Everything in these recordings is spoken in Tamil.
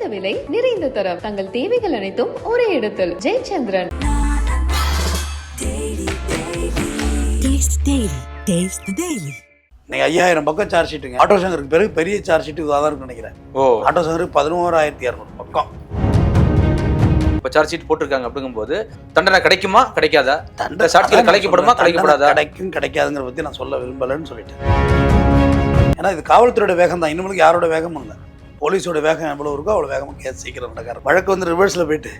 குறைந்த விலை நிறைந்த தரம். தங்கள் தேவைகள் அனைத்தும் ஒரே இடத்தில். ஜெயச்சந்திரன். நீங்கள் ஐயாயிரம் பக்கம் சார்ஜ் ஷீட்டுங்க ஆட்டோ சங்கருக்கு பிறகு பெரிய சார்ஜ் ஷீட்டு இதாக தான் நினைக்கிறேன். ஓ. ஆட்டோ சங்கருக்கு பதினோராயிரத்தி இரநூறு பக்கம். இப்போ சார்ஜ் ஷீட் போட்டிருக்காங்க அப்படிங்கும்போது தண்டனை கிடைக்குமா? கிடைக்காதா? தண்டனை சாட்சிகள் கலைக்கப்படுமா தண்டனை கலைக்கப்படாதா கிடைக்கும் கிடைக்காதுங்கிற பற்றி நான் சொல்ல விரும்பலைன்னு சொல்லிட்டேன். ஏன்னா இது காவல்துறையோட வேகம் தான் இன்னும் யாரோட வேகமும் இல்லை. போலீஸோட வேகம் எவ்வளோ இருக்கோ அவ்வளோ வேகமாக கேஸ் சீக்கிரம் நடக்காரு வழக்கு வந்து ரிவர்ஸில் போயிட்டு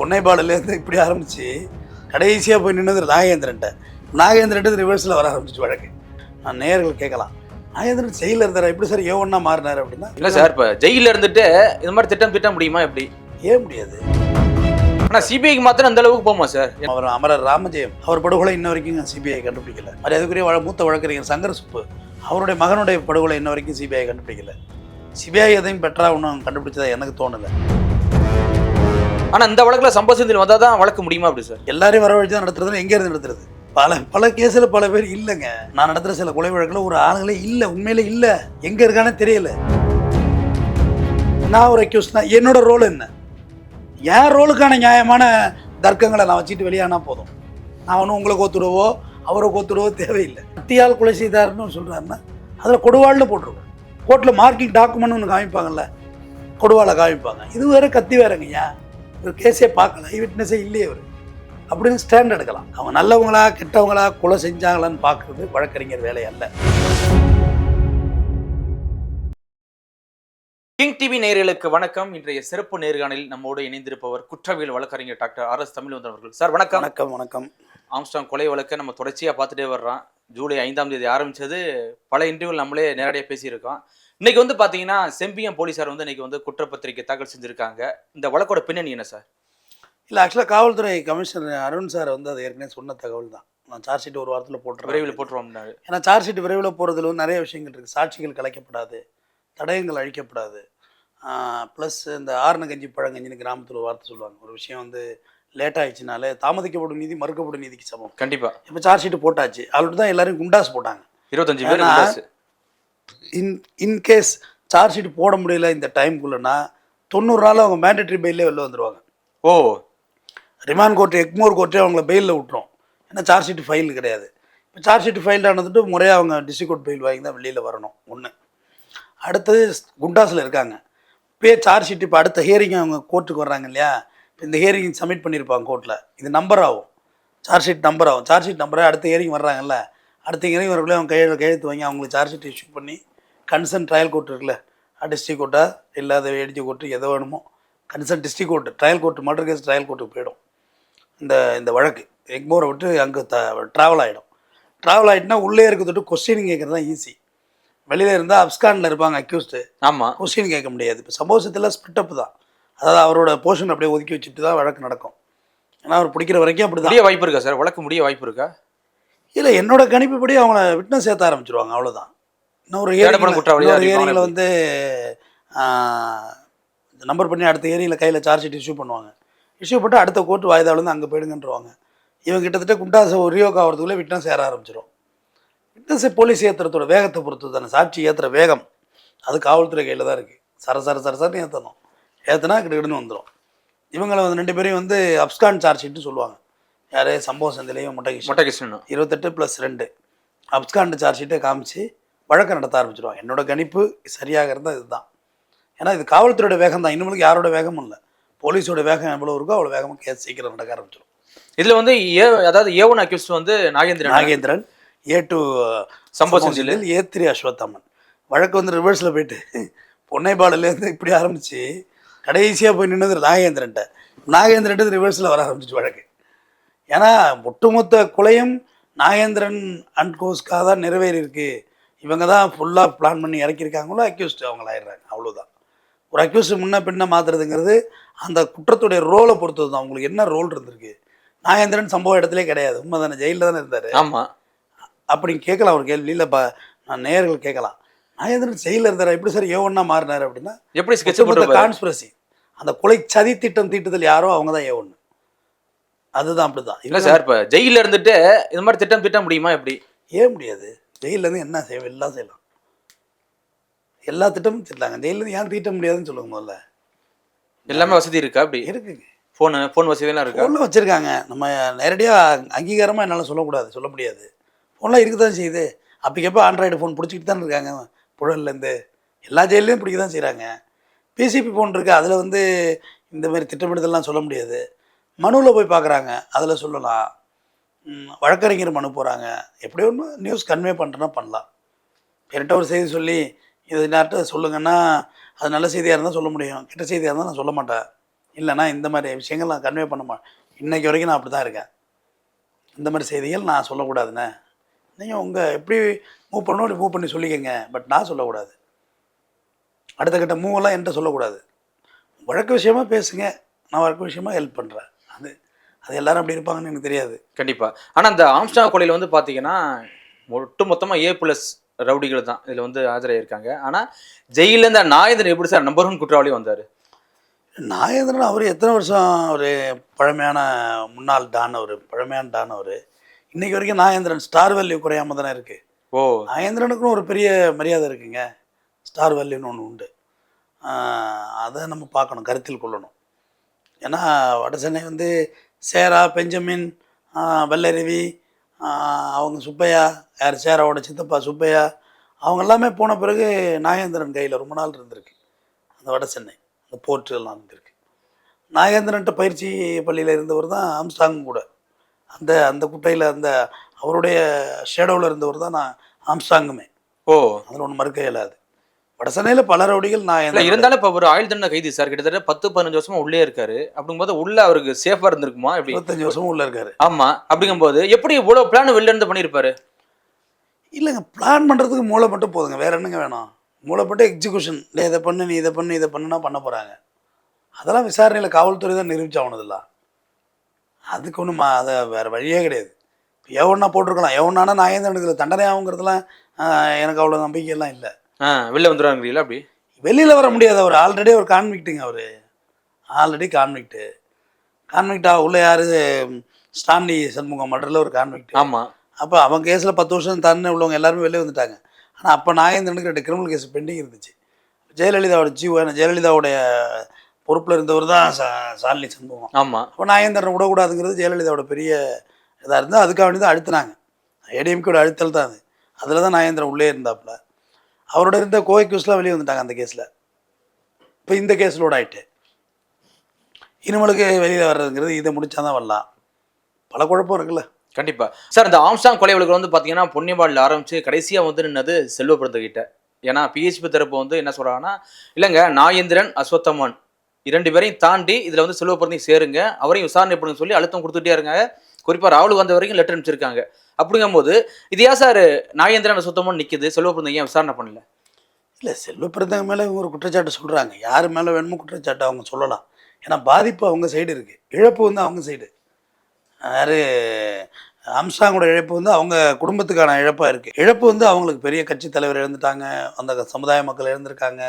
பொன்னைபாடுலேருந்து இப்படி ஆரம்பிச்சு கடைசியாக போய் நின்னது நாகேந்திரன்ட்ட. நாகேந்திரன்ட்டு ரிவர்ஸில் வர ஆரம்பிச்சு வழக்கு. நான் நேர்கள் கேட்கலாம். நாகேந்திரன் செயலில் இருந்தார்? எப்படி சார் ஏ ஒன்றா மாறினார் அப்படின்னா? இல்ல சார் இப்போ ஜெயில இருந்துட்டு இந்த மாதிரி திட்டம் திட்ட முடியுமா எப்படி? ஏன் முடியாது? ஆனா சிபிஐக்கு மாத்திரம் அந்த அளவுக்கு போமா சார் அவர் அமரர் ராமஜெயம் அவர் படுகொலை இன்ன வரைக்கும் சிபிஐ கண்டுபிடிக்கல. மரியாதைக்குரிய மூத்த வழக்கறிஞர் சங்கர் சுப்பு அவருடைய மகனுடைய படுகொலை இன்ன வரைக்கும் சிபிஐ கண்டுபிடிக்கல. சிபிஐ எதையும் பெட்டரா ஒன்றும் கண்டுபிடிச்சதா எனக்கு தோணல. ஆனா இந்த வழக்குல சம்பவத்தில் வந்தா தான் வழக்கு முடியுமா அப்படி சார்? எல்லாரையும் வரவழைச்சு தான் நடத்துறது எங்க இருந்து நடத்துறது? பல பல கேஸில் பல பேர் இல்லைங்க. நான் நடத்துகிற சில கொலை வழக்கில் ஒரு ஆளுங்களே இல்லை உண்மையிலே இல்லை. எங்கே இருக்கானே தெரியல. நான் ஒரு அக்யூஸ்னா என்னோட ரோல் என்ன? என் ரோலுக்கான நியாயமான தர்க்கங்களை நான் வச்சுட்டு வெளியானா போதும். நான் ஒன்றும் உங்களை கோத்துடுவோ அவரை கோத்துடுவோ தேவையில்லை. கத்தியால் கொலை செய்தாருன்னு சொல்கிறாருன்னா அதில் கொடுவாள்னு போட்டிருக்கோம். கோர்ட்டில் மார்க்கிங் டாக்குமெண்ட் ஒன்று காமிப்பாங்கல்ல. கொடுவாளை காமிப்பாங்க. இது வேற கத்தி வேறங்கய்யா ஒரு கேஸே பார்க்கல. ஐ விட்னஸே இல்லையே அவர் அப்படின்னு ஸ்டாண்ட் எடுக்கலாம். அவங்க நல்லவங்களா கெட்டவங்களா கொலை செஞ்சாங்களான்னு பார்க்குறது வழக்கறிஞர் வேலை அல்ல. கிங் டிவி நேயர்களுக்கு வணக்கம். இன்றைய சிறப்பு நேர்காணலில் நம்மோடு இணைந்திருப்பவர் குற்றவியல் வழக்கறிஞர் டாக்டர் ஆர் எஸ் தமிழ்வந்தன் அவர்கள். சார் வணக்கம். வணக்கம் வணக்கம். ஆம்ஸ்டாங் கொலை வழக்கை நம்ம தொடர்ச்சியாக பார்த்துட்டே வர்றோம். ஜூலை ஐந்தாம் தேதி ஆரம்பிச்சது. பல இன்டர்வியூ நம்மளே நேரடியாக பேசியிருக்கோம். இன்னைக்கு வந்து பார்த்தீங்கன்னா செம்பியம் போலீசார் வந்து இன்னைக்கு வந்து குற்றப்பத்திரிக்கை தாக்கல் செஞ்சிருக்காங்க. இந்த வழக்கோட பின்னணி என்ன சார்? இல்லை ஆக்சுவலாக காவல்துறை கமிஷனர் அருண் சார் வந்து அது ஏற்கனவே சொன்ன தகவல் தான். நான் சார்ஜ் ஷீட் ஒரு வாரத்தில் போட்டுறேன். விரைவில் போட்டுருவோம்னாரு ஏன்னா சார்ஜ் ஷீட் விரைவில் போகிறதுல வந்து நிறைய விஷயங்கள் இருக்குது சாட்சிகள் கலைக்கப்படாது. தடயங்கள் அழிக்கப்படாது. ப்ளஸ் இந்த ஆறுன கஞ்சி பழங்கஞ்சின்னு கிராமத்தில் ஒரு வார்த்தை சொல்லுவாங்க. ஒரு விஷயம் வந்து லேட் ஆயிடுச்சுனாலே தாமதிக்கப்படும் நீதி மறுக்கப்படும் நீதிக்கு சமம். கண்டிப்பா. இப்போ சார்ஜ் ஷீட் போட்டாச்சு. அவர்கிட்ட தான் எல்லாரும் குண்டாஸ் போட்டாங்க. இருபத்தஞ்சு பேர். இன் இன்கேஸ் சார்ஜ் ஷீட் போட முடியல இந்த டைம்குள்ளனா தொண்ணூறு நாள் அவங்க மேண்டட்ரி பெயிலே வெளில வந்துடுவாங்க ஓ. ரிமாண்ட் கோர்ட் எக்மோர் கோர்ட்டே அவங்கள பெயிலில் விட்டுரும். ஏன்னா சார்ஜ் ஷீட் ஃபைல் கிடையாது. இப்போ சார்ஜ் ஷீட் ஃபைல் ஆனதுட்டு முறையாக அவங்க டிஸ்ட்ரிக் கோர்ட் பெயில் வாங்கி தான் வெளியில் வரணும். ஒன்று அடுத்தது குண்டாஸில் இருக்காங்க. இப்போயே சார்ஜ் ஷீட் இப்போ அடுத்த ஹியரிங் அவங்க கோர்ட்டுக்கு வர்றாங்க இல்லையா? இப்போ இந்த ஹியரிங் சப்மிட் பண்ணியிருப்பாங்க கோர்ட்டில் இது நம்பர் ஆகும். சார்ஜ் ஷீட் நம்பர் ஆகும். சார்ஜ் ஷீட் நம்பரே அடுத்த ஹியரிங் வர்றாங்கல்ல. அடுத்த ஹியரிங் வரக்குள்ளே அவங்க கையில் கையெழுத்து வாங்கி அவங்களுக்கு சார்ஜ் ஷீட் இஷ்யூ பண்ணி கன்சர்ன் ட்ரையல் கோர்ட் இருக்குல்ல. டிஸ்ட்ரிக் கோர்ட்டா இல்லாத ஏடிஜி கோர்ட்டு எதோ வேணுமோ. Concern district court trial court murder case trial கோர்ட்டுக்கு போயிடும். இந்த இந்த வழக்கு. எக்மோரை விட்டு அங்கே த ட்ராவல் ஆகிடும் ட்ராவல் ஆகிட்டுனா உள்ளே இருக்கிறது கொஸ்டின் கேட்குறது தான் ஈஸி வெளியில் இருந்தால் அப்ஸ்கானில் இருப்பாங்க அக்யூஸ்டு ஆமா. கொஸ்டின் கேட்க முடியாது. இப்போ சம்பவத்தில் ஸ்பிட்டப் தான். அதாவது அவரோட போர்ஷன் அப்படியே ஒதுக்கி வச்சுட்டு தான் வழக்கு நடக்கும். ஏன்னா அவர் பிடிக்கிற வரைக்கும் அப்படி தான் வாய்ப்பு இருக்கா சார்? வழக்கு முடிய வாய்ப்பு இருக்கா? இல்லை என்னோட கணிப்புப்படி அவங்கள விட்னஸ் சேர்த்த ஆரம்பிச்சிருவாங்க அவ்வளோதான் இன்னொரு ஏரியில் ஏரியில் வந்து நம்பர் பண்ணி அடுத்த ஏரியில் கையில் சார்ஜ் ஷீட் இஷ்யூ பண்ணுவாங்க. இஷ்யூ போட்டு அடுத்த கோர்ட் வாய்தாவிலேருந்து அங்கே போயிடுங்கன்றவாங்க. இவங்க கிட்டத்தட்ட குண்டாசை ரியோக் ஆகிறதுக்குள்ளே விட்னஸ் ஏற ஆரம்பிச்சிடும் விட்னஸை போலீஸ் ஏற்றுறதோட வேகத்தை பொறுத்து தானே சாட்சி ஏற்றுற வேகம். அது காவல்துறை கையில் தான் இருக்குது சர சர சர சரன்னு ஏற்றணும் ஏற்றுனா கிடுகிடுன்னு வந்துடும் இவங்களை வந்து ரெண்டு பேரையும் வந்து அப்ஸ்கான் சார்ஜ் சொல்லுவாங்க. யார்? சம்பவ சந்தையிலையும் முட்டைகிஷன் மொட்டை கிருஷ்ணன் இருபத்தெட்டு ப்ளஸ் ரெண்டு. அப்ஸ்காண்ட் சார்ஜ் ஷீட்டை காமிச்சு வழக்கம் நடத்த ஆரம்பிச்சிடுவாங்க என்னோட கணிப்பு சரியாக இருந்தால் இதுதான். ஏன்னா இது காவல்துறையோட வேகம் தான். இன்னும் யாரோட வேகமும் இல்லை. போலீஸோட வேகம் எவ்வளோ இருக்கோ அவ்வளோ வேகமாக கேஸ் சீக்கிரம் நடக்க ஆரம்பிச்சிடும் இதுல வந்து ஏ அதாவது ஏ ஒன் அக்யூஸ்ட் வந்து நாகேந்திரன். நாகேந்திரன் ஏ டூ சம்பவ செந்தில். A three Ashwatthama. வழக்கு வந்து ரிவர்ஸில் போயிட்டு பொன்னைபாடுலேருந்து இப்படி ஆரம்பிச்சு கடைசியாக போய் நின்னது நாகேந்திரன்ட்ட. நாகேந்திரன்ட்டு ரிவர்ஸில் வர ஆரம்பிச்சு வழக்கு. ஏன்னா ஒட்டுமொத்த கொலையும் நாகேந்திரன் அண்ட் கோஸ்க்காக தான் நிறைவேறி இருக்கு இவங்க தான் ஃபுல்லாக பிளான் பண்ணி இறக்கியிருக்காங்களோ அக்யூஸ்ட் அவங்க ஆயிடுறாங்க. அவ்வளோதான் ஒரு அக்யூஸ்ட் முன்ன பின்ன மாற்றுறதுங்கிறது அந்த குற்றத்துடைய ரோலை பொறுத்தது தான் அவங்களுக்கு என்ன ரோல் இருந்திருக்கு? நாகேந்திரன் சம்பவ இடத்துலே கிடையாது. உண்மை தானே ஜெயிலில் தானே இருந்தார். ஆமா. அப்படின்னு கேட்கலாம் ஒரு கேள்வி. இல்லைப்பா நான் நேயர்கள் கேட்கலாம். நாகேந்திரன் ஜெயிலில் இருந்தார்? எப்படி சார் ஏ ஒன்றா மாறினார் அப்படின்னா எப்படி கான்ஸ்பிரசி அந்த கொலை சதி திட்டம் தீட்டுதல் யாரோ அவங்க தான் ஏ ஒன்று அதுதான் அப்படிதான். இல்ல சார் இப்ப ஜெயில இருந்துட்டு இந்த மாதிரி திட்டம் திட்ட முடியுமா எப்படி? ஏன் முடியாது. ஜெயில்ல இருந்து என்ன செய்ய எல்லாம் செய்யலாம். எல்லா திட்டமும் திட்டலாங்க ஜெயிலேருந்து ஏன் தீட்ட முடியாதுன்னு சொல்லுங்க முதல்ல. எல்லாமே வசதி இருக்கா அப்படி? இருக்குங்க. ஃபோனு ஃபோன் வசதியெல்லாம் இருக்கா? ஃபோனில் வச்சுருக்காங்க. நம்ம நேரடியாக அங்கீகாரமாக என்னால் சொல்லக்கூடாது சொல்ல முடியாது. ஃபோன்லாம் இருக்க தான் செய்யுது. அப்போக்கப்போ ஆண்ட்ராய்டு ஃபோன் பிடிச்சிக்கிட்டு தான் இருக்காங்க? புழல்லேருந்து எல்லா ஜெயிலையும் பிடிக்க தான் செய்கிறாங்க பிசிபி போன்றிருக்கு இருக்குது அதில் வந்து இந்த மாதிரி திட்டமிடுதல்லாம் சொல்ல முடியாது. மனுவில் போய் பார்க்குறாங்க அதில் சொல்லலாம். வழக்கறிஞர் மனு போகிறாங்க எப்படி ஒன்று நியூஸ் கன்வே பண்ணுறேன்னா பண்ணலாம். என்கிட்ட ஒரு செய்தி சொல்லி இது நேரத்தை சொல்லுங்கன்னா அது நல்ல செய்தியாக இருந்தால் சொல்ல முடியும். கெட்ட செய்தியாக இருந்தால் நான் சொல்ல மாட்டேன். இல்லைன்னா இந்த மாதிரி விஷயங்கள் நான் கன்வே பண்ண மாட்டேன் இன்றைக்கி வரைக்கும் நான் அப்படி தான் இருக்கேன். இந்த மாதிரி செய்திகள் நான் சொல்லக்கூடாதுண்ணே நீங்கள் உங்கள் எப்படி மூவ் பண்ணணும் அப்படி மூவ் பண்ணி சொல்லிக்கங்க. பட் நான் சொல்லக்கூடாது. அடுத்த கட்ட மூவெல்லாம் என்கிட்ட சொல்லக்கூடாது. வழக்கு விஷயமா பேசுங்க. நான் வழக்கு விஷயமா ஹெல்ப் பண்ணுறேன் அது அது எல்லாரும் அப்படி இருப்பாங்கன்னு எனக்கு தெரியாது. கண்டிப்பா. ஆனா இந்த ஆம்ஸ்டா கொலையில வந்து பாத்தீங்கன்னா ஒட்டு மொத்தமா ஏ பிளஸ் ரவுடிகள் தான் இதுல வந்து ஆஜராயிருக்காங்க ஆனா ஜெயில இந்த நாயந்தன் எப்படி சார் நம்பர் ஒன் குற்றவாளி வந்தாரு? நாகேந்திரன் அவர் எத்தனை வருஷம் ஒரு பழமையான முன்னாள் டான் அவர் பழமையான டான் அவர். இன்னைக்கு வரைக்கும் நாகேந்திரன் ஸ்டார் வேல்யூ குறையாம தானே இருக்குது ஓ. நாகேந்திரனுக்கும் ஒரு பெரிய மரியாதை இருக்குங்க. ஸ்டார் வேல்யூன்னு ஒன்று உண்டு. அதை நம்ம பார்க்கணும் கருத்தில் கொள்ளணும். ஏன்னா வட சென்னை வந்து சேரா பெஞ்சமின் வெள்ளருவி அவங்க சுப்பையா யார் சேராவோட சித்தப்பா சுப்பையா அவங்க எல்லாமே போன பிறகு நாகேந்திரன் கையில் ரொம்ப நாள் இருந்திருக்கு. அந்த வட சென்னை அந்த போர்ட்டு எல்லாம் இருந்திருக்கு. நாகேந்திரன்ட்ட பயிற்சி பள்ளியில் இருந்தவர் தான் ஆம்ஸ்டாங் கூட. அந்த அந்த குட்டையில் அந்த அவருடைய ஷேடோவில் இருந்தவர் தான் நான் ஆம்ஸ்டாங்குமே. ஓ. அதில் ஒன்று மறுக்க இயலாது. வடசென்னையில் பல ரவுடிகள் நான் இல்ல இருந்தாலும் இப்ப ஒரு ஆயுள் தண்டனை கைதி. சார் கிட்டத்தட்ட பத்து பதினஞ்சு வருஷமா உள்ளே இருக்காரு. அப்படிங்கும்போது உள்ள அவருக்கு சேஃபா இருந்திருக்குமா? எப்படி? இருபத்தஞ்சு வருஷமும் உள்ள இருக்காரு. ஆமா. அப்படிங்கும்போது எப்படி இவ்வளவு பிளான் வெளில இருந்து பண்ணிருப்பாரு? இல்லைங்க பிளான் பண்ணுறதுக்கு மூளை மட்டும் போதுங்க. வேற என்னங்க வேணும்? மூளை மட்டும் எக்ஸிக்யூஷன் நீ இதை பண்ணு நீ இதை பண்ணு இதை பண்ணுனா பண்ண போகிறாங்க அதெல்லாம் விசாரணையில் காவல்துறை தான் நிரூபிச்சாகணுதில்ல. அதுக்கு ஒன்றும் அதை வேறு வழியே கிடையாது. எவனா போட்டிருக்கலாம். எவனானா நாகேந்திரனுக்கு தண்டனை ஆகுங்கிறதுலாம் ஆஹ், எனக்கு அவ்வளோ நம்பிக்கையெல்லாம் இல்லை. வெளில வந்துருவாங்கிறீங்களா அப்படி? வெளியில் வர முடியாது. அவர் ஆல்ரெடி ஒரு கான்விக்ட்டுங்க அவர். ஆல்ரெடி கான்விக்ட்டு கான்விக்டா உள்ள யார்? ஸ்டான்லி சண்முகம் மடரில் ஒரு கான்விக்ட் ஆமா. அப்போ அவன் கேஸில் பத்து வருஷம் தண்ணி உள்ளவங்க எல்லாருமே வெளியே வந்துட்டாங்க. ஆனால் அப்போ நாகேந்திரனுக்கு ரெண்டு கிரிமினல் கேஸ் பெண்டிங் இருந்துச்சு. ஜெயலலிதாவோட ஜீவோ ஏன்னா ஜெயலலிதாவுடைய பொறுப்பில் இருந்தவர் தான் சா சாலினி சண்முகம். ஆமா. அப்போ நாகேந்திரன் விடக்கூடாதுங்கிறது ஜெயலலிதாவோட பெரிய இதாக இருந்தால் அதுக்காக வேண்டி தான் அழுத்தினாங்க ஏடிஎம்கேட அழுத்தல் தான் அது. அதில் தான் நாகேந்திரன் உள்ளே இருந்தாப்புல. அவரோட இருந்த கோவை கேஸ்லாம் வெளியே வந்துட்டாங்க அந்த கேஸில் இப்போ இந்த கேஸ் லோட் ஆகிட்டு இனிமேலுக்கு வெளியில் வர்றதுங்கிறது இதை முடிச்சா தான் வரலாம். பல குழப்பம் இருக்குல்ல. கண்டிப்பாக சார் இந்த ஆம்ஸ்டாங் கொலை வழக்கு வந்து பார்த்தீங்கன்னா பொன்னியவாடில் ஆரம்பித்து கடைசியாக வந்து நின்னது செல்வபிரந்த கிட்ட ஏன்னா பிஹெச்பி தரப்பு வந்து என்ன சொல்கிறாங்கன்னா இல்லைங்க நாயேந்திரன் அஸ்வத்தமன் இரண்டு பேரையும் தாண்டி இதில் வந்து செல்வபிரந்தையும் சேருங்க. அவரையும் விசாரணை பண்ணுங்க சொல்லி அழுத்தம் கொடுத்துட்டே இருக்காங்க. குறிப்பாக ராகுல் காந்தி வரைக்கும் லெட்டர் அனுப்பிச்சிருக்காங்க. அப்படிங்கும்போது இது ஏன் சார் நாகேந்திரன் அஸ்வத்தமன் நிக்குது செல்வபிரந்தை ஏன் விசாரணை பண்ணல? இல்லை செல்வ பிறந்தவங்க மேலே இவங்க ஒரு குற்றச்சாட்டு சொல்கிறாங்க யார் மேலே வேணுமோ குற்றச்சாட்டு அவங்க சொல்லலாம். ஏன்னா பாதிப்பு அவங்க சைடு இருக்குது இழப்பு வந்து அவங்க சைடு யார் அம்சாங்கோட இழப்பு வந்து அவங்க குடும்பத்துக்கான இழப்பாக இருக்குது இழப்பு வந்து அவங்களுக்கு பெரிய கட்சி தலைவர் இழந்துட்டாங்க. அந்த சமுதாய மக்கள் இழந்திருக்காங்க.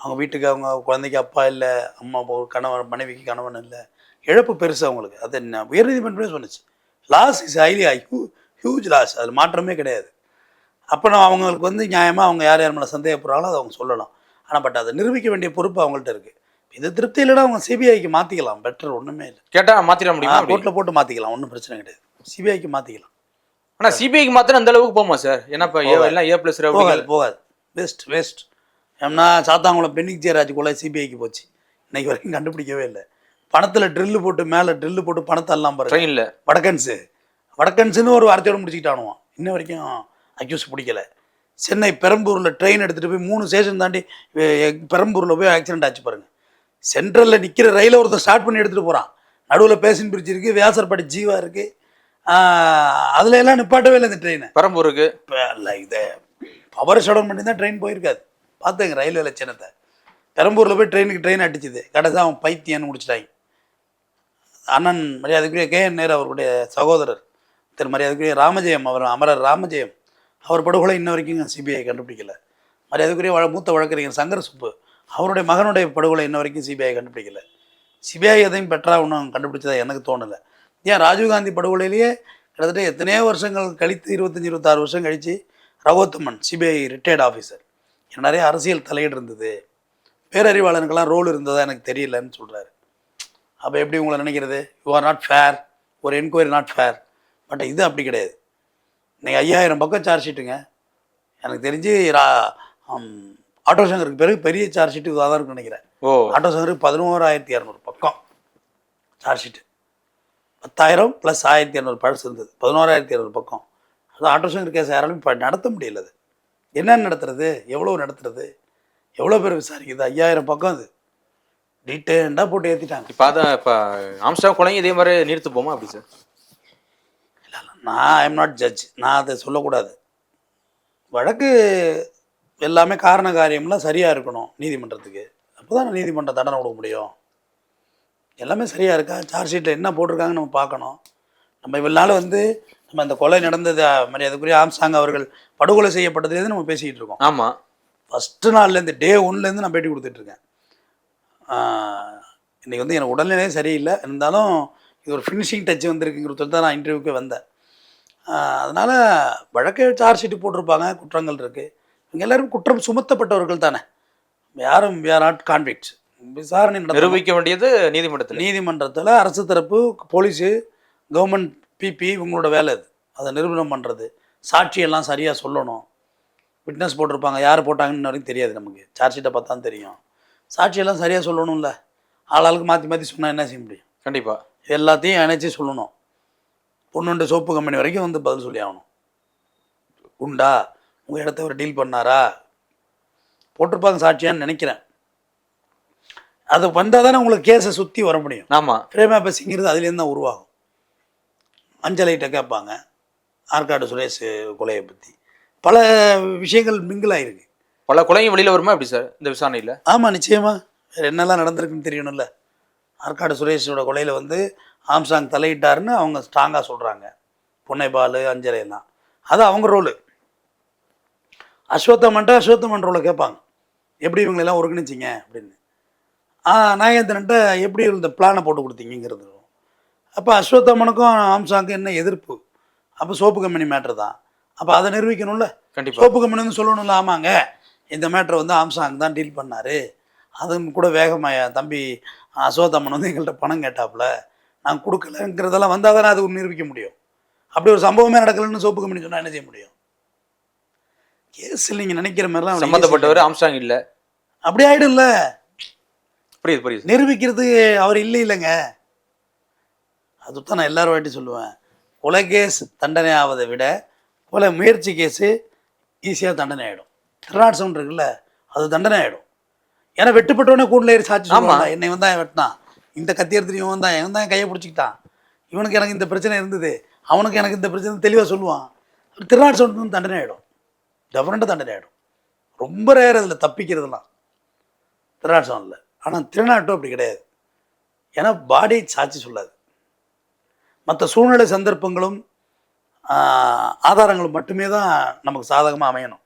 அவங்க வீட்டுக்கு அவங்க குழந்தைக்கு அப்பா இல்லை அம்மா கணவன் மனைவிக்கு கணவன் இல்லை. இழப்பு பெருசு அவங்களுக்கு. அது என்ன உயர்நீதிமன்றமே சொன்னிச்சு. Loss is highly hu huge loss அது மாற்றமே கிடையாது. அப்போ நான் அவங்களுக்கு வந்து நியாயமாக அவங்க யார் யார் மேலே சந்தேகப்படுறாங்களோ அதை அவங்க சொல்லலாம். ஆனால் பட் அதை நிரூபிக்க வேண்டிய பொறுப்பு அவங்கள்ட்ட இருக்குது இது திருப்தி இல்லைன்னா அவங்க சிபிஐக்கு மாற்றிக்கலாம் பெட்டர் ஒன்றுமே இல்லை. கேட்டா மாத்திர முடியுமா? கோர்ட்டில் போட்டு மாற்றிக்கலாம் ஒன்றும் பிரச்சனை கிடையாது. சிபிஐக்கு மாற்றிக்கலாம் ஆனா சிபிஐக்கு மாத்திரம் அந்த அளவுக்கு போமா சார்? ஏன்னா இப்ப ஏ- எல்லாம் ஏ பிளஸ் போகாது போகாது. வேஸ்ட் வேஸ்ட் ஏன்னா சாத்தாங்குளம் பெண்ணிக் ஜெயராஜ் கொலை சிபிஐக்கு போச்சு. இன்னைக்கு வரைக்கும் கண்டுபிடிக்கவே இல்லை. பணத்தில் ட்ரில்லு போட்டு மேலே ட்ரில்லு போட்டு பணத்தை எல்லாம் பாருங்க. ட்ரெயின்ல வடக்கன்ஸு. வடக்கன்ஸுன்னு ஒரு வார்த்தையோடு முடிச்சுக்கிட்டானுவான். இன்ன வரைக்கும் அக்யூஸ் பிடிக்கல. சென்னை பெரம்பூரில் ட்ரெயின் எடுத்துகிட்டு போய் மூணு ஸ்டேஷன் தாண்டி பெரம்பூரில் போய் ஆக்சிடென்ட் ஆச்சு பாருங்க. சென்ட்ரலில் நிற்கிற ரயிலை ஒருத்தர் ஸ்டார்ட் பண்ணி எடுத்துகிட்டு போகிறான் நடுவில் பேசன் பிரிட்ஜ் இருக்குது வியாசர்பாடி ஜீவா இருக்குது அதில் எல்லாம் நிப்பாட்டவே இல்லை இந்த ட்ரெயினை பெரம்பூருக்கு? இல்லை இதை பவர் ஷட் பண்ணி தான் ட்ரெயின் போயிருக்காது. பார்த்துங்க ரயில்வே லட்சணத்தை. பெரம்பூரில் போய் ட்ரெயினுக்கு ட்ரெயின் அடிச்சுது. கடைசி அவன் பைத்தியன்னு முடிச்சிட்டாங்க. அண்ணன் மரியாதைக்குரிய கே என் நேரு அவருடைய சகோதரர். திரு மரியாதைக்குரிய ராமஜெயம் அவர் அமரர் ராமஜெயம். அவர் படுகொலை இன்ன வரைக்கும் சிபிஐ கண்டுபிடிக்கல. மரியாதைக்குரிய வழ மூத்த வழக்கறிஞர் சங்கர சுப்பு அவருடைய மகனுடைய படுகொலை இன்ன வரைக்கும் சிபிஐ கண்டுபிடிக்கல. சிபிஐ எதையும் பெட்டராக ஒன்றும் கண்டுபிடிச்சதா எனக்கு தோணலை. ஏன் ராஜீவ்காந்தி படுகொலையிலேயே கிட்டத்தட்ட எத்தனையோ வருஷங்கள் கழித்து இருபத்தஞ்சி இருபத்தாறு வருஷம் கழித்து ரவோத்தமன் சிபிஐ ரிட்டையர்ட் ஆஃபீஸர் நிறைய அரசியல் தலையீடு இருந்தது. பேரறிவாளனுக்கெல்லாம் ரோல் இருந்ததா எனக்கு தெரியலன்னு சொல்கிறாரு அப்போ எப்படி உங்களை நினைக்கிறது? யூ ஆர் நாட் ஃபேர் ஒரு என்கொயரி நாட் ஃபேர் பட் இது அப்படி கிடையாது. நீங்கள் ஐயாயிரம் பக்கம் சார்ஜ் ஷீட்டுங்க எனக்கு தெரிஞ்சு ரா ஆட்டோ சங்கருக்கு பிறகு பெரிய சார்ஜ் ஷீட்டு இதாக தான் இருக்குன்னு நினைக்கிறேன். ஓ. ஆட்டோ சங்கருக்கு பதினோராயிரத்தி இரநூறு பக்கம் சார்ஜ் ஷீட்டு பத்தாயிரம் ப்ளஸ் ஆயிரத்தி இரநூறு பழசு இருந்தது. பதினோராயிரத்தி இரநூறு பக்கம். அது ஆட்டோ சங்கர் கேஸ் யாராலும் இப்போ நடத்த முடியல அது. என்ன நடத்துறது? எவ்வளோ நடத்துறது? எவ்வளோ பேர் விசாரிக்குது? ஐயாயிரம் பக்கம் அது. டீட்டெயில்டாக போட்டு ஏற்றிட்டாங்க இப்போ அதான் இப்போ ஆம்ஸ்டாங் கொலையும் இதே மாதிரி நிறுத்து போமா அப்படி சார்? நான் ஐம் நாட் ஜட்ஜ் நான் அதை சொல்லக்கூடாது. வழக்கு எல்லாமே காரண காரியம்லாம் சரியாக இருக்கணும் நீதிமன்றத்துக்கு. அப்போ தான் நீதிமன்றம் தண்டனை கொடுக்க முடியும். எல்லாமே சரியாக இருக்கா? சார்ஜ் ஷீட்டில் என்ன போட்டிருக்காங்கன்னு நம்ம பார்க்கணும். நம்ம இவ்வளோ நாள் வந்து நம்ம அந்த கொலை நடந்தது மரியாதைக்குரிய ஆம்சாங் அவர்கள் படுகொலை செய்யப்பட்டதுலேருந்து நம்ம பேசிக்கிட்டு இருக்கோம். ஆமா. ஃபஸ்ட்டு நாள்லேருந்து டே ஒன்லேருந்து நான் பேட்டி கொடுத்துட்ருக்கேன் இன்றைக்கி வந்து எனக்கு உடல்நிலையே சரியில்லை. இருந்தாலும் இது ஒரு ஃபினிஷிங் டச் வந்திருக்குங்கிறது தான் நான் இன்டர்வியூக்கு வந்தேன். அதனால் வழக்கு சார்ஜ் ஷீட்டு போட்டிருப்பாங்க குற்றங்கள் இருக்குது இவங்க எல்லாரும் குற்றம் சுமத்தப்பட்டவர்கள் தானே. யாரும் are நாட் கான்விக்ட்ஸ் விசாரணை. நிரூபிக்க வேண்டியது நீதிமன்றத்தில். நீதிமன்றத்தில் அரசு தரப்பு போலீஸு கவர்மெண்ட் பிபி இவங்களோட வேலை அது. அதை நிரூபணம் பண்ணுறது சாட்சியெல்லாம் சரியாக சொல்லணும். விட்னஸ் போட்டிருப்பாங்க. யார் போட்டாங்கன்னு வரைக்கும் தெரியாது நமக்கு. சார்ஜ் ஷீட்டை பார்த்தா தெரியும். சாட்சியெல்லாம் சரியாக சொல்லணும்ல. ஆளாளுக்கு மாற்றி மாற்றி சொன்னால் என்ன செய்ய முடியும்? கண்டிப்பா. எல்லாத்தையும் இணைச்சி சொல்லணும். பொண்ணுண்டு சோப்பு கம்பெனி வரைக்கும் வந்து பதில் சொல்லி ஆகணும் உண்டா உங்கள் இடத்த ஒரு டீல் பண்ணாரா? போட்டிருப்பாங்க சாட்சியான்னு நினைக்கிறேன். அது வந்தால் தானே உங்களுக்கு கேஸை சுற்றி வர முடியும். ஆமா. பிரேமா பேசிங்கிறது அதுலேருந்து தான் உருவாகும். அஞ்சலைகிட்ட கேட்பாங்க. ஆற்காடு சுரேஷ் கொலையை பற்றி பல விஷயங்கள் மிங்கிள் ஆயிருக்கு. பல கொலையும் வெளியில வருமா எப்படி சார்? இந்த விசாரணையில? ஆமாம் நிச்சயமா. வேறு என்னெல்லாம் நடந்திருக்குன்னு தெரியணும்ல. ஆற்காடு சுரேஷோட கொலையில் வந்து ஆம்சாங் தலையிட்டாருன்னு அவங்க ஸ்ட்ராங்காக சொல்கிறாங்க புன்னைபால் அஞ்சலை எல்லாம். அது அவங்க ரோலு அஸ்வத்தமன்ட்ட அஸ்வத்தமன் ரோலை கேட்பாங்க. எப்படி இவங்களெல்லாம் ஒருங்கிணைச்சிங்க அப்படின்னு. நாகேந்திரன்ட்ட எப்படி இந்த பிளானை போட்டு கொடுத்தீங்கிறது அப்போ அஸ்வத்தமனுக்கும் ஆம்சாங்க்கும் என்ன எதிர்ப்பு? அப்போ சோப்பு கம்பெனி மேட்ரு தான். அப்போ அதை நிரூபிக்கணும்ல? கண்டிப்பா. சோப்பு கம்பெனி வந்து சொல்லணும்ல ஆமாங்க. இந்த மேட்ரை வந்து ஆம்சாங் தான் டீல் பண்ணார். அதுவும் கூட வேகமாக தம்பி அசோதம்மன் வந்து எங்கள்கிட்ட பணம் கேட்டாப்புல நான் கொடுக்கலங்கிறதெல்லாம் வந்தால் தானே அது நிரூபிக்க முடியும். அப்படி ஒரு சம்பவமே நடக்கலைன்னு சோப்பு கம்பெனி சொன்னால் என்ன செய்ய முடியும்? கேஸில் நீங்கள் நினைக்கிற மாதிரிலாம் easy சம்பந்தப்பட்டவர் இல்ல. அப்படி ஆயிடும்ல. புரியுது புரியுது. நிரூபிக்கிறது அவர் இல்லை இல்லைங்க. அதுதான் நான் எல்லாரும் வாட்டி சொல்லுவேன். கொலை கேஸ் தண்டனை ஆவதை விட கொலை முயற்சி கேஸு ஈஸியாக தண்டனை ஆகிடும் திருநாட் சவுண்ட் இருக்குல்ல அது தண்டனை ஆகிடும் ஏன்னா வெட்டுப்பட்டவனே கூண்டில் ஏறி சாட்சி ஆமா. சொல்லுவாங்க என்னை வந்தா வெட்டினான். இந்த கத்தி எடுத்துட்டு இவன் வந்தான் இவன் தான் என் கையை பிடிச்சிக்கிட்டான். இவனுக்கு எனக்கு இந்த பிரச்சனை இருந்தது. அவனுக்கு எனக்கு இந்த பிரச்சனை தெளிவாக சொல்லுவான். திருநாட் வந்து தண்டனை ஆகிடும் டெஃபரெண்ட்டாக தண்டனை ஆகிடும் ரொம்ப ரேர் அதில் தப்பிக்கிறதுலாம். திருநாட் சவுண்டில் ஆனால் திருநாட்டம் அப்படி கிடையாது. ஏன்னா பாடி சாட்சி சொல்லாது. மற்ற சூழ்நிலை சந்தர்ப்பங்களும் ஆதாரங்களும் மட்டுமே தான் நமக்கு சாதகமாக அமையணும்.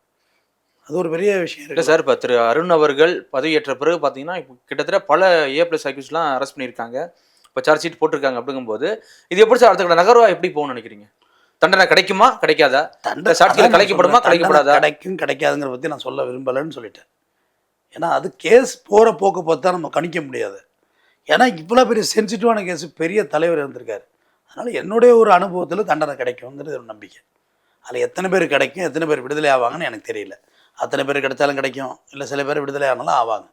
அது ஒரு பெரிய விஷயம் இல்ல சார் இப்போ திரு அருண் அவர்கள் பதவியேற்ற பிறகு பார்த்தீங்கன்னா இப்போ கிட்டத்தட்ட பல ஏ பிளஸ் அக்யூஸ்லாம் அரெஸ்ட் பண்ணியிருக்காங்க. இப்போ சார்ஜ் ஷீட் போட்டிருக்காங்க அப்படிங்கும்போது இது எப்படி சார் அடுத்த நகர்வா எப்படி போகணும்னு நினைக்கிறீங்க? தண்டனை கிடைக்குமா கிடைக்காதா? தண்டனை- சாட்சிகள். கலைக்கப்படாதா? தண்டனை கிடைக்கும் கிடைக்காதுங்கிற பற்றி நான் சொல்ல விரும்பலைன்னு சொல்லிட்டேன். ஏன்னா அது கேஸ் போகிற போக்கு பார்த்தா நம்ம கணிக்க முடியாது. ஏன்னா இவ்வளோ பெரிய சென்சிட்டிவான கேஸ் பெரிய தலைவர் இருந்திருக்காரு. அதனால் என்னுடைய ஒரு அனுபவத்தில் தண்டனை கிடைக்குங்கிறது ஒரு நம்பிக்கை. அதில் எத்தனை பேர் கிடைக்கும் எத்தனை பேர் விடுதலை ஆவாங்கன்னு எனக்கு தெரியல. அத்தனை பேர் கிடைச்சாலும் கிடைக்கும். இல்லை சில பேர் விடுதலை ஆனாலும் ஆவாங்க.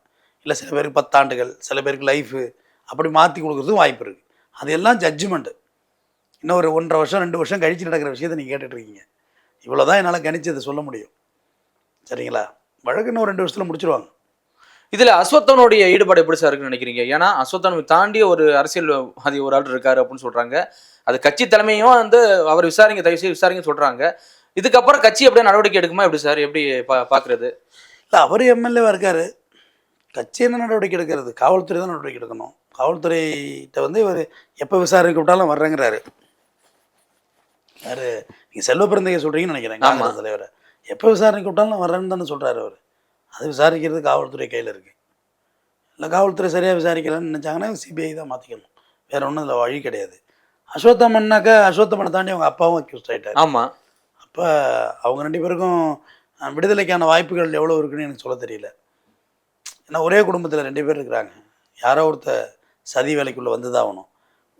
இல்லை சில பேருக்கு பத்தாண்டுகள் சில பேருக்கு லைஃபு அப்படி மாற்றி கொடுக்குறதுக்கும் வாய்ப்பு இருக்குது அது எல்லாம் ஜட்ஜ்மெண்ட்டு இன்னும் ஒரு ஒன்றரை வருஷம் ரெண்டு வருஷம் கழிச்சு நடக்கிற விஷயத்தை நீங்கள் கேட்டுட்ருக்கீங்க இவ்வளோ தான் என்னால் கணிச்சதை சொல்ல முடியும். சரிங்களா? வழக்கு இன்னும் ரெண்டு வருஷத்தில் முடிச்சிருவாங்க. இதில் அஸ்வத்தனுடைய ஈடுபாடு எப்படி சார் இருக்குன்னு நினைக்கிறீங்க? ஏன்னா அஸ்வத்தன் தாண்டி ஒரு அரசியல் அது ஒரு ஆள் இருக்காரு அப்படின்னு சொல்கிறாங்க அது கட்சி தலைமையும் வந்து அவர் விசாரிங்க தயவு செய்து விசாரிங்க சொல்கிறாங்க இதுக்கப்புறம் கட்சி அப்படியே நடவடிக்கை எடுக்குமா? எப்படி சார்? எப்படி பா- பாக்குறது? இல்லை அவர் எம்எல்ஏவாக இருக்கார். கட்சி என்ன நடவடிக்கை எடுக்கிறது? காவல்துறை தான் நடவடிக்கை எடுக்கணும். காவல்துறைகிட்ட வந்து இவர் எப்போ விசாரிக்க விட்டாலும் வர்றேங்கிறாரு. யார்? நீங்கள் செல்வ பிறந்தைய சொல்கிறீங்கன்னு நினைக்கிறேன். காங்கிரஸ் தலைவரை. எப்போ விசாரணைக்கு விட்டாலும் நான் வர்றேன்னு தானே சொல்கிறாரு அவர். அது விசாரிக்கிறது காவல்துறை கையில் இருக்குது இல்லை காவல்துறை சரியாக விசாரிக்கலன்னு நினச்சாங்கன்னா சிபிஐ தான் மாற்றிக்கணும் வேறு ஒன்றும் இதில் வழி கிடையாது. அஸ்வத்தமன்னாக்கா அஸ்வத்தமனை தாண்டி அவங்க அப்பாவும் அக்யூஸ்ட் ஆகிட்டார் ஆமா. அப்போ அவங்க ரெண்டு பேருக்கும் விடுதலைக்கான வாய்ப்புகள் எவ்வளோ இருக்குன்னு எனக்கு சொல்ல தெரியல. ஏன்னா ஒரே குடும்பத்தில் ரெண்டு பேர் இருக்கிறாங்க. யாரோ ஒருத்தர் சதி வேலைக்குள்ளே வந்து தான் ஆகணும்.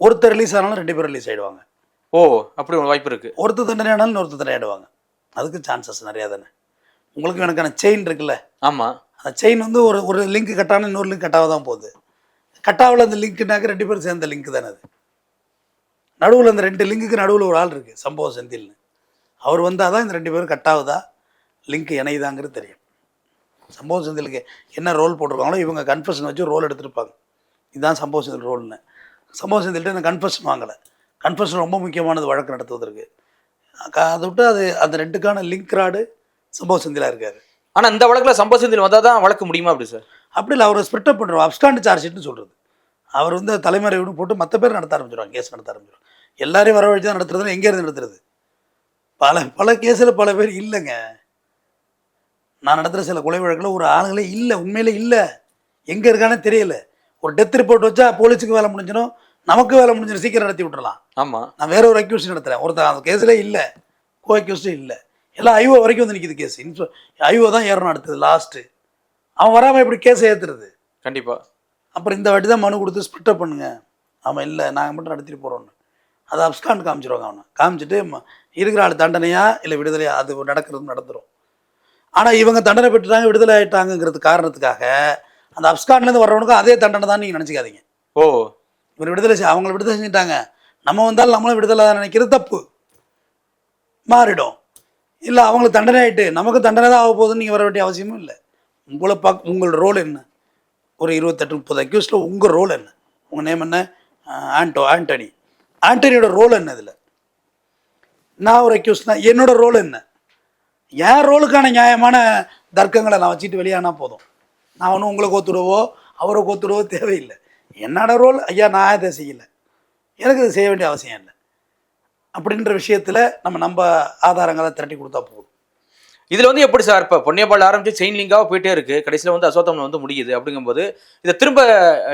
ஒருத்தர் ரிலீஸ் ஆனாலும் ரெண்டு பேர் ரிலீஸ் ஆகிடுவாங்க ஓ அப்படி ஒரு வாய்ப்பு இருக்கு. ஒருத்தர் தண்டனை ஆனாலும் இன்னொருத்தர் தண்டனை ஆகிடுவாங்க அதுக்கு சான்சஸ் நிறையா தானே. உங்களுக்கு எனக்கான செயின் இருக்குல்ல? ஆமா. அந்த செயின் வந்து ஒரு ஒரு லிங்க் கட்டான இன்னொரு லிங்க் கட்டாக தான் போகுது. கட்டாவில் அந்த லிங்க்னாக்க ரெண்டு பேரும் சேர்ந்த லிங்க் தானே அது. நடுவில் அந்த ரெண்டு லிங்க்குக்கு நடுவில் ஒரு ஆள் இருக்குது சம்பவ செந்தில்னு. அவர் வந்தால் தான் இந்த ரெண்டு பேரும் கட்டாகுதா லிங்க் இணையுதாங்கிறது தெரியும். சம்பவ செந்திலுக்கு என்ன ரோல் போட்டிருக்காங்களோ இவங்க கன்ஃபெஷன் வச்சு ரோல் எடுத்திருப்பாங்க. இதுதான் சம்பவ செந்தில் ரோல்னு சம்பவ செந்தில்கிட்ட நான் கன்ஃபெஷன் வாங்கலை. கன்ஃபெஷன் ரொம்ப முக்கியமானது வழக்கு நடத்துவதற்கு. அதை விட்டு அது அந்த ரெண்டுக்கான லிங்க் ராடு சம்பவ செந்திலாக இருக்கார். ஆனா இந்த வழக்குல சம்பவத்தில் வந்தால் தான் வழக்கு முடியுமா அப்படி சார் அப்படி இல்லை அவரை ஸ்பிரிட்டப் பண்ணுறோம் அப்ஸ்காண்ட் சார்ஜ் ஷீட்னு சொல்கிறது அவர் வந்து தலைமறைவுன்னு போட்டு மற்ற பேர் நடத்த ஆரம்பிச்சிடுவாங்க கேஸ் நடத்த ஆரம்பிச்சிடுவாங்க எல்லாரையும் வரவழைச்சு தான் நடத்துறது எங்கேருந்து நடத்துறது? பல பல கேஸில் பல பேர் இல்லைங்க. நான் நடத்துகிற சில கொலை வழக்கில் ஒரு ஆளுங்களே இல்லை உண்மையிலே இல்லை. எங்கே இருக்கானே தெரியல. ஒரு டெத் ரிப்போர்ட் வச்சா போலீஸுக்கு வேலை முடிஞ்சிடும் நமக்கு வேலை முடிஞ்சிடும் சீக்கிரம் நடத்தி விட்டுறலாம். ஆமா. நான் வேற ஒரு அக்யூஸ் நடத்துகிறேன் ஒருத்தன் அந்த கேஸில் இல்லை. கோ அக்யூஸ்டும் இல்லை. எல்லாம் ஐஓ வரைக்கும் வந்து நிற்கிது கேஸ் இன்ஃபோ ஐஓ தான் ஏறணும் அடுத்தது லாஸ்ட்டு அவன் வராமல் எப்படி கேஸை ஏற்றுறது கண்டிப்பா. அப்புறம் இந்த வாட்டி தான் மனு கொடுத்து ஸ்பிட்டப் பண்ணுங்க. அவன் இல்லை நாங்கள் மட்டும் நடத்திட்டு போகிறோன்னு அதை அப்ஸ்காண்ட் காமிச்சிருவாங்க அவனை. காமிச்சிட்டு இருக்கிற ஆள் தண்டனையா இல்லை விடுதலையா? அது நடக்கிறது நடந்துரும். ஆனால் இவங்க தண்டனை பெற்றுட்டாங்க விடுதலை ஆயிட்டாங்கங்கிறது காரணத்துக்காக அந்த அப்ஸ்காண்ட்லேருந்து வர்றவனுக்கும் அதே தண்டனை தான் நீங்கள் நினச்சிக்காதீங்க. ஓ. இவர் விடுதலை அவங்கள விடுதலை செஞ்சுட்டாங்க. நம்ம வந்தாலும் நம்மளும் விடுதலை தான் நினைக்கிறது தப்பு. மாறிடும். இல்லை அவங்களுக்கு தண்டனை ஆயிட்டு நமக்கு தண்டனை தான் ஆக போகுதுன்னு நீங்கள் வர வேண்டிய அவசியமும் இல்லை. உங்களை பாக் உங்களோட ரோல் என்ன? ஒரு இருபத்தெட்டு முப்பது அக்யூஸில் உங்கள் ரோல் என்ன? உங்கள் நேம் என்ன? ஆண்டோ ஆண்டனி. ஆண்டனியோட ரோல் என்ன இதில்? நான் ஒரு அக்யூஸ்னா என்னோட ரோல் என்ன? என் ரோலுக்கான நியாயமான தர்க்கங்களை நான் வச்சுட்டு வெளியானா போதும். நான் ஒன்றும் உங்களை கோத்துடுவோ அவரை கோத்துடுவோ தேவையில்லை. என்னோட ரோல் ஐயா நான் இதை செய்யலை. எனக்கு இது செய்ய வேண்டிய அவசியம் இல்லை. அப்படின்ற விஷயத்தில் நம்ம நம்ம ஆதாரங்களை திரட்டி கொடுத்தா போதும். இதுல வந்து எப்படி சார் இப்போ பொன்னியப்பால் ஆரம்பிச்சு செயின் லிங்காக போயிட்டே இருக்கு. கடைசியில் வந்து அசோத்தம் வந்து முடியுது அப்படிங்கும்போது இதை திரும்ப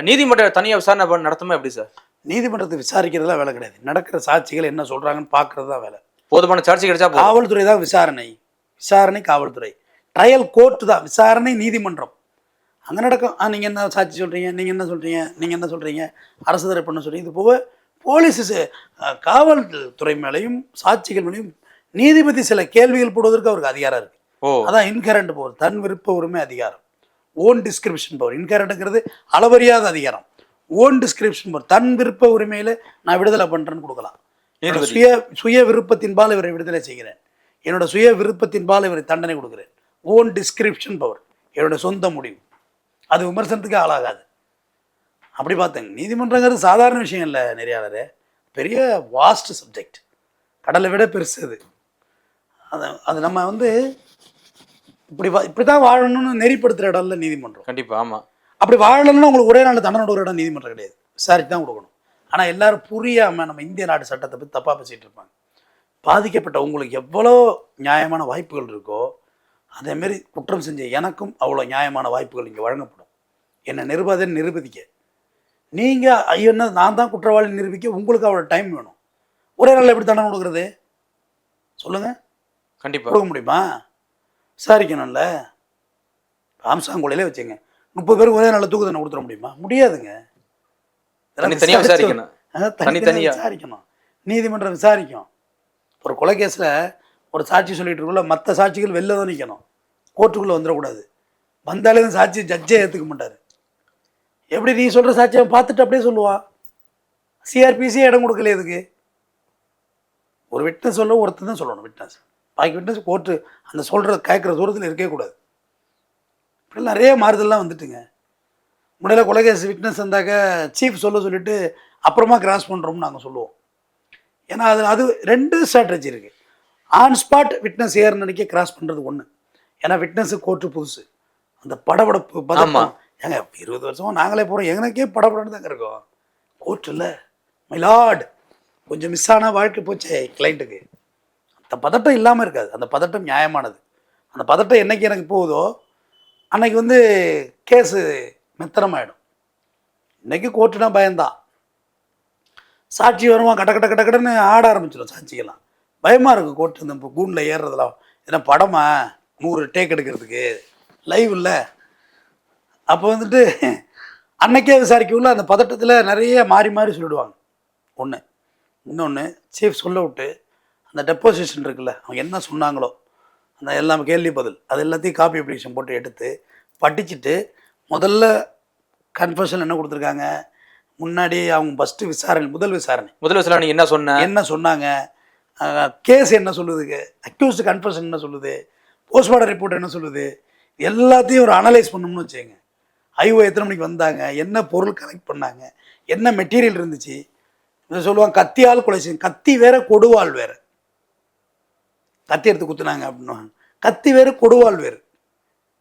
நீதிமன்ற தனியாக விசாரணை நடத்துமா எப்படி சார்? நீதிமன்றத்தை விசாரிக்கிறதுலாம் வேலை கிடையாது. நடக்கிற சாட்சிகள் என்ன சொல்கிறாங்கன்னு பார்க்குறது தான் வேலை. போதுமான சார்ஜ் கிடைச்சா காவல்துறை தான் விசாரணை. விசாரணை காவல்துறை. ட்ரையல் கோர்ட்டு தான். விசாரணை நீதிமன்றம். அங்கே நடக்கும். ஆ நீங்கள் என்ன சாட்சி சொல்கிறீங்க நீங்கள் என்ன சொல்கிறீங்க நீங்கள் என்ன சொல்கிறீங்க அரசு தரப்பு என்ன சொல்கிறீங்க இது போக போலீஸ் காவல்துறை மேலேயும் சாட்சிகள் மேலேயும் நீதிபதி சில கேள்விகள் போடுவதற்கு அவருக்கு அதிகாரம் இருக்குது அதான் இன்கரண்ட் பவர் தன் விருப்ப உரிமை அதிகாரம். ஓன் டிஸ்கிரிப்ஷன் பவர் இன்கரண்ட்டுங்கிறது அளவறியாத அதிகாரம். ஓன் டிஸ்கிரிப்ஷன் பவர் தன் விருப்ப உரிமையில் நான் விடுதலை பண்ணுறேன்னு கொடுக்கலாம். சுய சுய விருப்பத்தின்பால் இவரை விடுதலை செய்கிறேன். என்னோட சுய விருப்பத்தின்பால் இவரை தண்டனை கொடுக்கிறேன். ஓன் டிஸ்கிரிப்ஷன் பவர் என்னோட சொந்த முடிவு. அது விமர்சனத்துக்கு ஆளாகாது. அப்படி பார்த்தேங்க நீதிமன்றங்கிறது சாதாரண விஷயம் இல்லை நெறியாளரே பெரிய வாஸ்ட் சப்ஜெக்ட் கடலை விட பெருசு அது. அது அது நம்ம வந்து இப்படி இப்படி தான் வாழணும்னு நெறிப்படுத்துகிற இடம் இல்லை நீதிமன்றம். கண்டிப்பா ஆமா. அப்படி வாழணும்னா உங்களுக்கு ஒரே நாள் தண்டனை கொடுக்குற இடம் நீதிமன்றம் கிடையாது. விசாரிச்சு தான் கொடுக்கணும். ஆனால் எல்லாரும் புரியாமல் நம்ம இந்திய நாடு சட்டத்தை பற்றி தப்பாக பேசிகிட்டு இருப்பாங்க. பாதிக்கப்பட்ட உங்களுக்கு எவ்வளோ நியாயமான வாய்ப்புகள் இருக்கோ அதேமாரி குற்றம் செஞ்ச எனக்கும் அவ்வளோ நியாயமான வாய்ப்புகள் இங்கே வழங்கப்படும். என்னை நிருபதை நிரூபிக்க. நீங்கள் ஐயோ என்ன நான் தான் குற்றவாளி நிரூபிக்க உங்களுக்கு அவ்வளோ டைம் வேணும். ஒரே நாளில் எப்படி தண்டனை கொடுக்குறது? சொல்லுங்கள் கண்டிப்பா. கொடுக்க முடியுமா? விசாரிக்கணும்ல. ஆம்சாங்குழையிலே வச்சுங்க முப்பது பேருக்கு ஒரே நாளில் தூக்கு தண்டனை கொடுத்துட முடியுமா? முடியாதுங்க. இதெல்லாம் தனித்தனியா விசாரிச்சு- விசாரிக்கணும். ஆ, தனித்தனியா தனித்தனியா. விசாரிக்கணும். நீதிமன்றம் விசாரிக்கும். ஒரு கொலை கேஸில் ஒரு சாட்சி சொல்லிட்டு இருக்குள்ள மற்ற சாட்சிகள் வெளில தான் நிற்கணும் கோர்ட்டுக்குள்ளே வந்துடக்கூடாது. வந்தாலே இந்த சாட்சி ஜட்ஜே ஏற்றுக்க மாட்டார். எப்படி நீ சொல்கிற சாட்சியை பார்த்துட்டு அப்படியே சொல்லுவான் சிஆர்பிசியே இடம் கொடுக்கல இதுக்கு. ஒரு விட்னஸ் சொல்ல ஒருத்தர் தான் சொல்லணும் விட்னஸ் பாக்கி விட்னஸ் கோர்ட்டு அந்த சொல்கிற கேட்குற தூரத்தில் இருக்கவே கூடாது. இப்படி நிறைய மாறுதல்லாம் வந்துட்டுங்க. முன்னாடி கொலைகேஸ் விட்னஸ் வந்தாக்க சீஃப் சொல்ல சொல்லிட்டு அப்புறமா கிராஸ் பண்ணுறோம்னு நாங்கள் சொல்லுவோம். ஏன்னா அது அது ரெண்டு ஸ்ட்ராட்டஜி இருக்குது ஆன் ஸ்பாட் விட்னஸ் ஏர் நினைக்க கிராஸ் பண்ணுறது ஒன்று ஏன்னா விட்னஸ் கோர்ட்டு புதுசு. அந்த படபடப்பு. பதட்டம். ஏங்க இருபது வருஷமா நாங்களே போகிறோம் எனக்கே படபடன்னு தாங்க இருக்கோம். இல்லை. மைலாட் கொஞ்சம் மிஸ் ஆன வாழ்க்கை போச்சே கிளைண்ட்டுக்கு அந்த பதட்டம் இல்லாமல் இருக்காது. அந்த பதட்டம் நியாயமானது. அந்த பதட்டம் என்னைக்கு எனக்கு போகுதோ அன்னைக்கு வந்து கேஸு மெத்தனமாயிடும். இன்னைக்கு கோர்ட்டுனா பயந்தான் சாட்சி வருமா கட கட கட கடன்னு ஆட ஆரம்பிச்சிடும் சாட்சிக்கெல்லாம் பயமாக இருக்கும் கோர்ட்டு இந்த கூண்டில் ஏறுறதுலாம் ஏன்னா படமா? நூறு டேக் எடுக்கிறதுக்கு. லைவ் இல்லை. அப்போ வந்துட்டு அன்னைக்கே விசாரிக்கவுள்ள அந்த பதட்டத்தில் நிறைய மாறி மாறி சொல்லிடுவாங்க. ஒன்று இன்னொன்று சீஃப் சொல்ல விட்டு அந்த டெப்போசிஷன் இருக்குல்ல அவங்க என்ன சொன்னாங்களோ அந்த எல்லாம் கேள்வி பதில். அது எல்லாத்தையும் காப்பி அப்ளிகேஷன் போட்டு எடுத்து படிச்சுட்டு முதல்ல கன்ஃபர்ஷன் என்ன கொடுத்துருக்காங்க? முன்னாடி அவங்க ஃபஸ்ட்டு விசாரணை முதல் விசாரணை. முதல்ல சொல்ல நீ என்ன சொன்ன? என்ன சொன்னாங்க? கேஸ் என்ன சொல்லுதுங்க அக்யூஸ்டு கன்ஃபர்ஷன் என்ன சொல்லுது? போஸ்ட்மார்ட்டம் ரிப்போர்ட் என்ன சொல்லுது? எல்லாத்தையும் ஒரு அனலைஸ் பண்ணணும்னு வச்சுங்க ஐஓ எத்தனை மணிக்கு வந்தாங்க? என்ன பொருள் கலெக்ட் பண்ணாங்க? என்ன மெட்டீரியல் இருந்துச்சு? இதை சொல்லுவாங்க கத்தியால் கொலை செய்யும் கத்தி வேற கொடுவாள் வேற. கத்தி எடுத்து குத்துனாங்க அப்படின்னுவாங்க. கத்தி வேறு கொடுவாள் வேறு.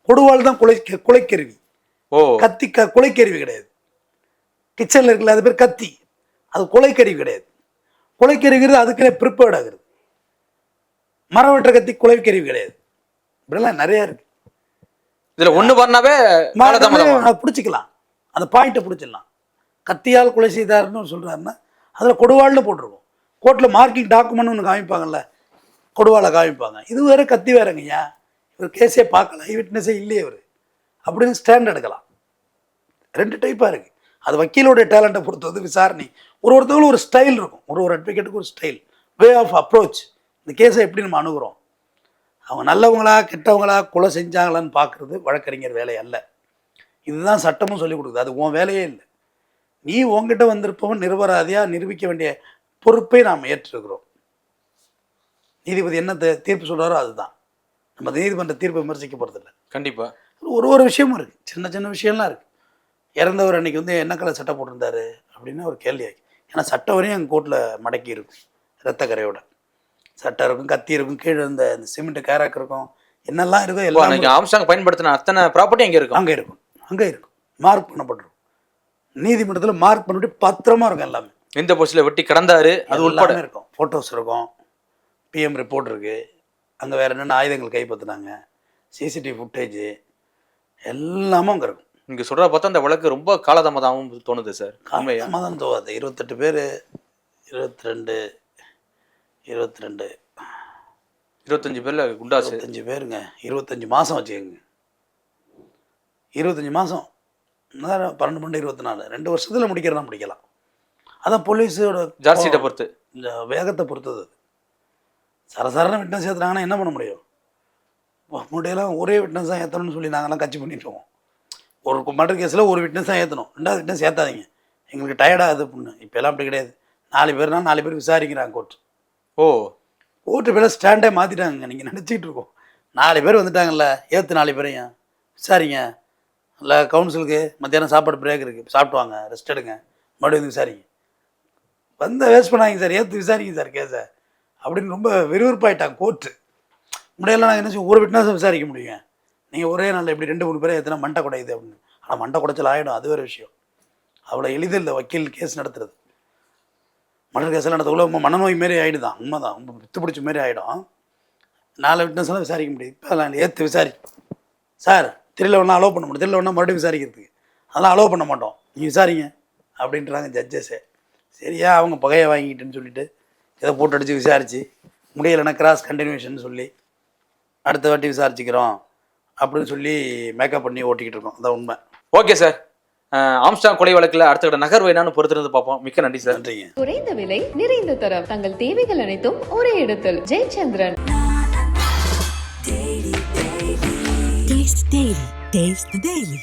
கொடுவாள் தான் கொலை கொலைக்கருவி. ஓ. கத்தி க கொலைக்கருவி கிடையாது. கிச்சனில் இருக்குல்ல அது பேர் கத்தி. அது கொலைக்கருவி கிடையாது. கொலைக்கருவிங்கிறது அதுக்குள்ளே ப்ரிப்பேர்ட் ஆகுது மரம் வெட்டுற கத்தி கொலைக்கருவி கிடையாது. இப்படிலாம் நிறையா இருக்கு. இதுல ஒண்ணு பண்ணாவே பிடிச்சிக்கலாம். அந்த பாயிண்ட்டை பிடிச்சிடலாம். கத்தியால் கொலை செய்தாருன்னு சொல்கிறாருன்னா அதில் கொடுவாள்னு போட்டிருக்கும். கோர்ட்டில் மார்க்கிங் டாக்குமெண்ட் ஒன்று காமிப்பாங்கல்ல கொடுவாளை காமிப்பாங்க. இது வேற கத்தி வேறங்கய்யா இவர் கேஸே பார்க்கல விட்னஸே இல்லையே இவர். அப்படின்னு ஸ்டாண்ட் எடுக்கலாம். ரெண்டு டைப்பாக இருக்குது அது வக்கீலோடைய டேலண்ட்டை பொறுத்து வந்து விசாரணை. ஒரு ஒருத்தவங்களும் ஒரு ஸ்டைல் இருக்கும். ஒரு ஒரு அட்வொகேட்டுக்கு ஒரு ஸ்டைல் வே ஆஃப் அப்ரோச் இந்த கேஸை எப்படி நம்ம அணுகிறோம்? அவங்க நல்லவங்களா கெட்டவங்களா கொலை செஞ்சாங்களான்னு பார்க்குறது வழக்கறிஞர் வேலை அல்ல. இதுதான் சட்டமும் சொல்லிக் கொடுக்குது. அது உன் வேலையே இல்லை. நீ உன்கிட்ட வந்திருப்பவன் நிர்வராதியாக நிரூபிக்க வேண்டிய பொறுப்பை நாம் ஏற்றிருக்கிறோம். நீதிபதி என்ன தீர்ப்பு சொல்கிறாரோ அதுதான். நம்ம நீதிமன்ற தீர்ப்பை விமர்சிக்க போகிறதில்ல கண்டிப்பாக ஒரு ஒரு விஷயமும் இருக்குது சின்ன சின்ன விஷயம்லாம் இருக்குது இறந்தவர் அன்னைக்கு வந்து என்ன கலர் சட்டை போட்டிருந்தாரு அப்படின்னு ஒரு கேள்வி ஆகி ஏன்னா சட்டம் வரையும் எங்கள் கோர்ட்டில் மடக்கி இருக்கும் ரத்த கரையோட. சட்டம் இருக்கும் கத்தி இருக்கும் கீழே இந்த இந்த சிமெண்ட் கேராக் இருக்கும் என்னெல்லாம் இருக்கோ எல்லாம் அன்னைக்கு ஆம்ஸ்டாங் பயன்படுத்தின அத்தனை ப்ராப்பர்ட்டி அங்க இருக்கும்? அங்கே இருக்கும். அங்கே இருக்கும். மார்க் பண்ணப்பட்டிருக்கும். நீதிமன்றத்தில் மார்க் பண்ணிட்டு பத்திரமா இருக்கும் எல்லாமே. எந்த பொசில வெட்டி கிடந்தாரு அது எல்லாமே இருக்கும். ஃபோட்டோஸ் இருக்கும். பிஎம் ரிப்போர்ட் இருக்குது அங்கே வேறு என்னென்ன ஆயுதங்கள் கைப்பற்றினாங்க சிசிடிவி ஃபுட்டேஜ் எல்லாமே அங்கே இருக்கும். நீங்க சொல்ற பார்த்தா அந்த வழக்கு ரொம்ப காலதாமதமாகவும் தோணுது சார். காலமாக தோவாது. இருபத்தெட்டு பேர் இருபத்தி ரெண்டு இருபத்தி ரெண்டு இருபத்தஞ்சு பேர்ல குண்டாசு. இருபத்தஞ்சி பேருங்க. இருபத்தஞ்சி மாதம் வச்சுக்கோங்க இருபத்தஞ்சி மாதம் பன்னெண்டு பன்னெண்டு இருபத்தி நாலு ரெண்டு வருஷத்தில் முடிக்கிறதா முடிக்கலாம். அதான் போலீஸோட ஜார்ஜ் பொறுத்து. இந்த வேகத்தை பொறுத்தது. அது. சரசரன்னு விட்னஸ் ஏற்றுனாங்கன்னா என்ன பண்ண முடியும்? முட்டையெல்லாம் ஒரே விட்னஸ் தான் ஏற்றணும்னு சொல்லி நாங்கள்லாம் கட்சி பண்ணிட்டுருவோம் ஒரு மர்டர் கேஸில் ஒரு விட்னஸ் தான் ஏற்றணும் ரெண்டாவது விட்னஸ் ஏற்றாதீங்க எங்களுக்கு டயர்டாகுது பொண்ணு இப்போ எல்லாம் அப்படி கிடையாது. நாலு பேர்னா நாலு பேர் விசாரிக்கிறாங்க கோர்ட் ஓ. கோர்ட்டு பேர ஸ்டாண்டே மாற்றிட்டாங்க நீங்கள் நினச்சிட்டு இருக்கோம். நாலு பேர் வந்துட்டாங்கல்ல. ஏற்று நாலு பேரையும். விசாரிங்க. இல்லை கவுன்சிலுக்கு மத்தியானம் சாப்பாடு பிரேக் இருக்குது சாப்பிட்டு வாங்க ரெஸ்ட் எடுங்க. மறுபடியும் வந்து விசாரிங்க. வந்த வேஸ்ட் பண்ணாங்க சார் ஏற்று விசாரிங்க சார் கேஸை அப்படின்னு ரொம்ப விறுவிறுப்பாயிட்டாங்க கோர்ட்டு முறையெல்லாம் நாங்கள் என்ன செய்வோம் ஒரு விட்னஸ் விசாரிக்க முடியும். நீங்கள் ஒரே நாளில் எப்படி ரெண்டு மூணு பேரை எத்தனை மண்டை குடையுது அப்படின்னு. ஆனால் மண்டை குடைச்சல் ஆகிடும் அது வேறு விஷயம். அவ்வளோ எளிதில் இல்லை வக்கீல் கேஸ் நடத்துறது. மர்டர் கேஸ் எல்லாம் நடத்தக்குள்ள மனநோய் மாரி ஆகிடுதான் உண்மை தான் ரொம்ப பித்து பிடிச்ச மாரி ஆகிடும் நாலு விட்னஸ்லாம் விசாரிக்க முடியும். இப்போ அதெல்லாம் ஏற்று விசாரி சார் திரையில் ஒன்றா அலோவ் பண்ண முடியும். திரையில் ஒன்றா மறுபடியும் விசாரிக்கிறதுக்கு. அதெல்லாம் அலோவ் பண்ண மாட்டோம். நீங்கள் விசாரிங்க அப்படின்றாங்க ஜட்ஜஸே சரியா அவங்க பகையை வாங்கிட்டுன்னு சொல்லிட்டு இதை போட்டு அடித்து விசாரித்து முடியலைன்னா கிராஸ் கண்டினியூஷன் சொல்லி அடுத்த வாட்டி விசாரிச்சுக்கிறோம் அப்படின்னு சொல்லி மேக்கப் பண்ணி ஓட்டிக்கிட்டு இருக்கோம். அதான் உண்மை. ஓகே சார் ஆம்ஸ்டாங் கொலை வழக்குல அடுத்த நகர்வு என்னன்னு பொறுத்திருந்து பார்ப்போம். மிக்க நன்றி சார் நன்றிங்க. குறைந்த விலை நிறைந்த தரம். தங்கள் தேவைகள் அனைத்தும் ஒரே இடத்தில். Jayachandran. Taste the Daily. Taste the Daily.